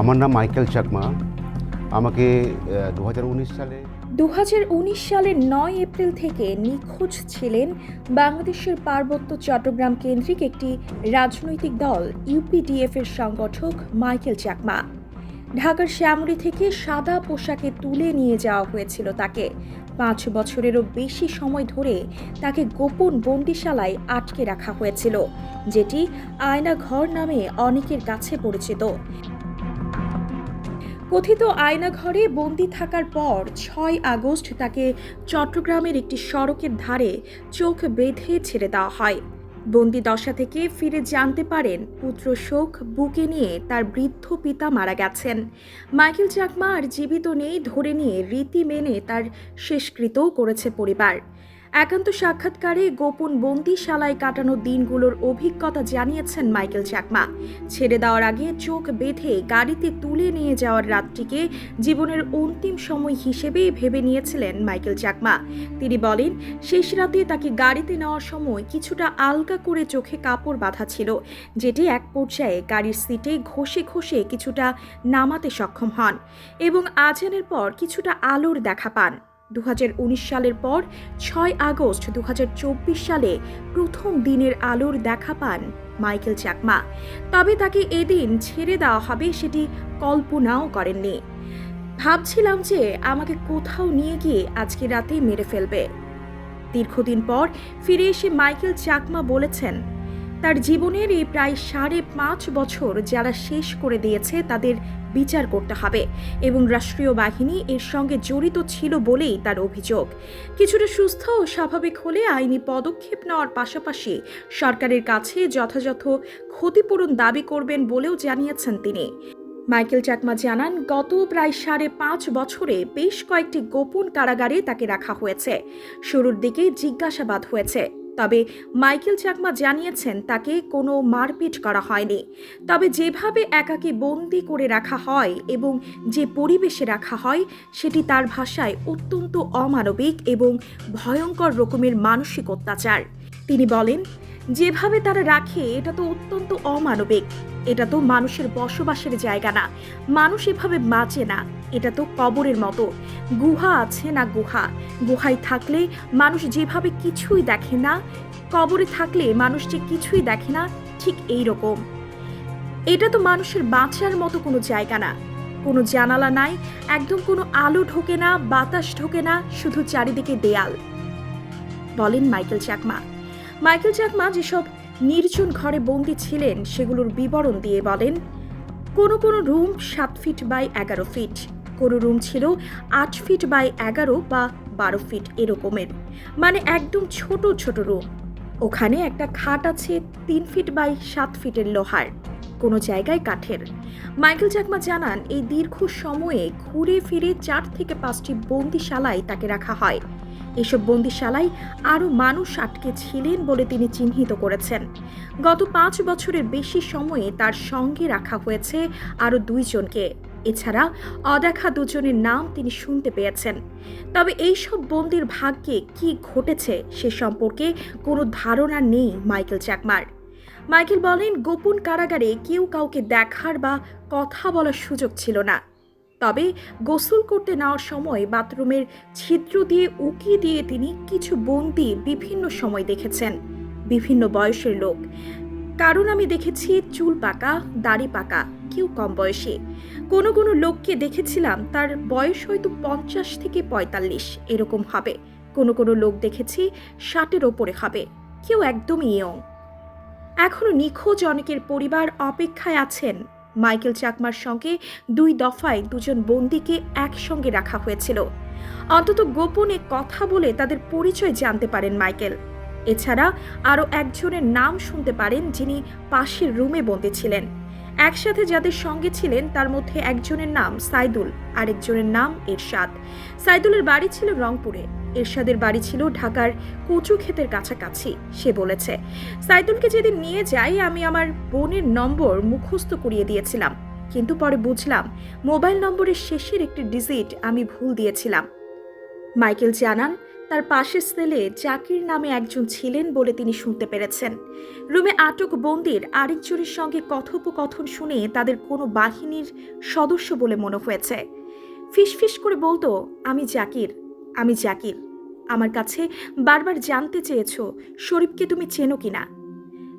আমার নাম মাইকেল চাকমা। আমাকে দু সালে দু সালের নয় এপ্রিল থেকে নিখোঁজ ছিলেন বাংলাদেশের পার্বত্য চট্টগ্রাম কেন্দ্রিক একটি রাজনৈতিক দল, ইউপিডিএফ এর সংগঠক মাইকেল চাকমা। ঢাকার শ্যামলী থেকে সাদা পোশাকে তুলে নিয়ে যাওয়া হয়েছিল তাকে। পাঁচ বছরেরও বেশি সময় ধরে তাকে গোপন বন্দিশালায় আটকে রাখা হয়েছিল, যেটি আয়না ঘর নামে অনেকের কাছে পরিচিত। কথিত আয়নাঘরে বন্দি থাকার পর ছয় আগস্ট তাকে চট্টগ্রামের একটি সড়কের ধারে চোখ বেঁধে ছেড়ে দেওয়া হয়। বন্দি দশা থেকে ফিরে জানতে পারেন পুত্র শোক বুকে নিয়ে তার বৃদ্ধ পিতা মারা গেছেন। মাইকেল চাকমা আর জীবিত নেই ধরে নিয়ে রীতি মেনে তার শেষকৃতও করেছে পরিবার। একান্ত সাক্ষাৎকারে গোপন বন্দিশালায় কাটানো দিনগুলোর অভিজ্ঞতা জানিয়েছেন মাইকেল চাকমা ছেড়ে দেওয়ার আগে চোখ বেঁধে গাড়িতে তুলে নিয়ে যাওয়ার রাতটিকে জীবনের অন্তিম সময় হিসেবে ভেবে নিয়েছিলেন মাইকেল চাকমা তিনি বলেন, শেষ রাতে তাকে গাড়িতে নেওয়ার সময় কিছুটা আলগা করে চোখে কাপড় বাঁধা ছিল, যেটি এক পর্যায়ে গাড়ির সিটে ঘষে ঘষে কিছুটা নামাতে সক্ষম হন এবং আজানের পর কিছুটা আলোর দেখা পান। দু হাজার উনিশ সালের পর ছয় আগস্ট দু হাজার চব্বিশ সালে প্রথম দিনের আলোর দেখা পান মাইকেল চাকমা তবে তাকে এদিন ছেড়ে দেওয়া হবে সেটি কল্পনাও করেননি। ভাবছিলাম যে আমাকে কোথাও নিয়ে গিয়ে আজকে রাতে মেরে ফেলবে। দীর্ঘদিন পর ফিরে এসে মাইকেল চাকমা বলেছেন তার জীবনের এই প্রায় সাড়ে পাঁচ বছর যারা শেষ করে দিয়েছে তাদের বিচার করতে হবে এবং রাষ্ট্রীয় বাহিনী এর সঙ্গে জড়িত ছিল বলেই তার অভিযোগ। কিছুটা সুস্থ ও স্বাভাবিক হলে আইনি পদক্ষেপ নেওয়ার পাশাপাশি সরকারের কাছে যথাযথ ক্ষতিপূরণ দাবি করবেন বলেও জানিয়েছেন তিনি। মাইকেল চাকমা জানান, গত প্রায় সাড়ে পাঁচ বছরে বেশ কয়েকটি গোপন কারাগারে তাকে রাখা হয়েছে। শুরুর দিকে জিজ্ঞাসাবাদ হয়েছে। তবে মাইকেল চাকমা জানিয়েছেন তাকে কোনো মারপিট করা হয়নি। তবে যেভাবে একাকে বন্দি করে রাখা হয় এবং যে পরিবেশে রাখা হয়, সেটি তার ভাষায় অত্যন্ত অমানবিক এবং ভয়ঙ্কর রকমের মানসিক অত্যাচার। তিনি বলেন যেভাবে তারা রাখে, এটা তো অত্যন্ত অমানবিক। এটা তো মানুষের বসবাসের জায়গা না। মানুষ এভাবে বাঁচে না। এটা তো কবরের মতো। গুহা আছে না গুহা? গুহায় থাকলে মানুষ যেভাবে কিছুই দেখে না, কবরে থাকলে মানুষ যে কিছুই দেখে না, ঠিক এই রকম এটা তো মানুষের বাঁচার মতো কোনো জায়গা না। কোনো জানালা নাই, একদম কোনো আলো ঢোকে না, বাতাস ঢোকে না, শুধু চারিদিকে দেয়াল। বলেন মাইকেল চাকমা মাইকেল চাকমা যেসব নির্জন ঘরে বন্দি ছিলেন, সেগুলোর বিবরণ দিয়ে বলেন, কোনো কোনো রুম সাত ফিট বাই এগারো ফিট, কোনো রুম ছিল আট ফিট বাই এগারো বা বারো ফিট এরকমের মানে একদম ছোট ছোট রুম। ওখানে একটা খাট আছে তিন ফিট বাই সাত ফিটের লোহার, কোনো জায়গায় কাঠের। মাইকেল চাকমা জানান, এই দীর্ঘ সময়ে ঘুরে ফিরে চার থেকে পাঁচটি বন্দিশালায় তাকে রাখা হয়। এসব বন্দিশালায় আরও মানুষ আটকে ছিলেন বলে তিনি চিহ্নিত করেছেন। গত পাঁচ বছরের বেশি সময়ে তার সঙ্গে রাখা হয়েছে আরও দুইজনকে। এছাড়া অদেখা দুজনের নাম তিনি শুনতে পেয়েছেন। তবে এইসব বন্দির ভাগ্যে কি ঘটেছে সে সম্পর্কে কোনো ধারণা নেই মাইকেল চাকমার মাইকেল বলেন, গোপন কারাগারে কেউ কাউকে দেখার বা কথা বলার সুযোগ ছিল না। তবে গোসল করতে নেওয়ার সময় বাথরুমের ছিদ্র দিয়ে উকি দিয়ে তিনি কিছু বন্দি বিভিন্ন সময় দেখেছেন। বিভিন্ন বয়সের লোক। কারণ আমি দেখেছি চুল পাকা, দাড়ি পাকা, কেউ কম বয়সী। কোনো কোনো লোককে দেখেছিলাম, তার বয়স হয়তো পঞ্চাশ থেকে পঁয়তাল্লিশ, এরকম হবে। কোনো কোনো লোক দেখেছি ষাটের ওপরে হবে, কেউ একদমই ইয়ং। এখনও নিখোঁজ অনেকের পরিবার অপেক্ষায় আছেন। মাইকেল চাকমার সঙ্গে দুই দফায় দুজন বন্দিকে একসঙ্গে রাখা হয়েছিল। অন্তত গোপনে কথা বলে তাদের পরিচয় জানতে পারেন মাইকেল। এছাড়া আরও একজনের নাম শুনতে পারেন যিনি পাশের রুমে বন্দী ছিলেন। একসাথে যাদের সঙ্গে ছিলেন তার মধ্যে একজনের নাম সাইদুল, আরেকজনের নাম এরশাদ। সাইদুলের বাড়ি ছিল রংপুরে। এরশাদের বাড়ি ছিল ঢাকার কচু ক্ষেতের কাছাকাছি, সে বলেছে। সাইদুলকে যেদিন নিয়ে যাই, আমি আমার বোনের নম্বর মুখস্থ করিয়ে দিয়েছিলাম। কিন্তু পরে বুঝলাম, মোবাইল নম্বরের শেষের একটি ডিজিট আমি ভুল দিয়েছিলাম। মাইকেল জানান, তার পাশের সেলে জাকির নামে একজন ছিলেন বলে তিনি শুনতে পেরেছেন। রুমে আটক বন্দির আরেকজনের সঙ্গে কথোপকথন শুনে তাদের কোনো বাহিনীর সদস্য বলে মনে হয়েছে। ফিসফিস করে বলতো, আমি জাকির আমি জাকির। আমার কাছে বারবার জানতে চেয়েছ, শরীফকে তুমি চেনো কিনা?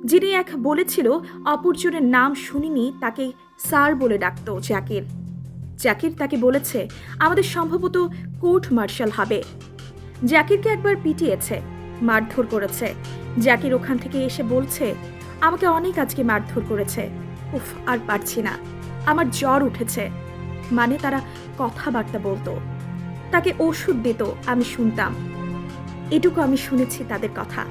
যিনি এক বলেছিল, অপরজনের নাম শুনিনি, তাকে স্যার বলে ডাকতো জাকির। জাকির তাকে বলেছে, আমাদের সম্ভবত কোর্ট মার্শাল হবে। জাকিরকে একবার পিটিয়েছে, মারধর করেছে। জাকির ওখান থেকে এসে বলছে, আমাকে অনেক আজকে মারধর করেছে। উফ, আর পারছি না। আমার জ্বর উঠেছে। মানে তারা কথাবার্তা বলতো। তাকে ওষুধ দিত আমি শুনতাম। এটুকু আমি শুনেছি তাদের কথা।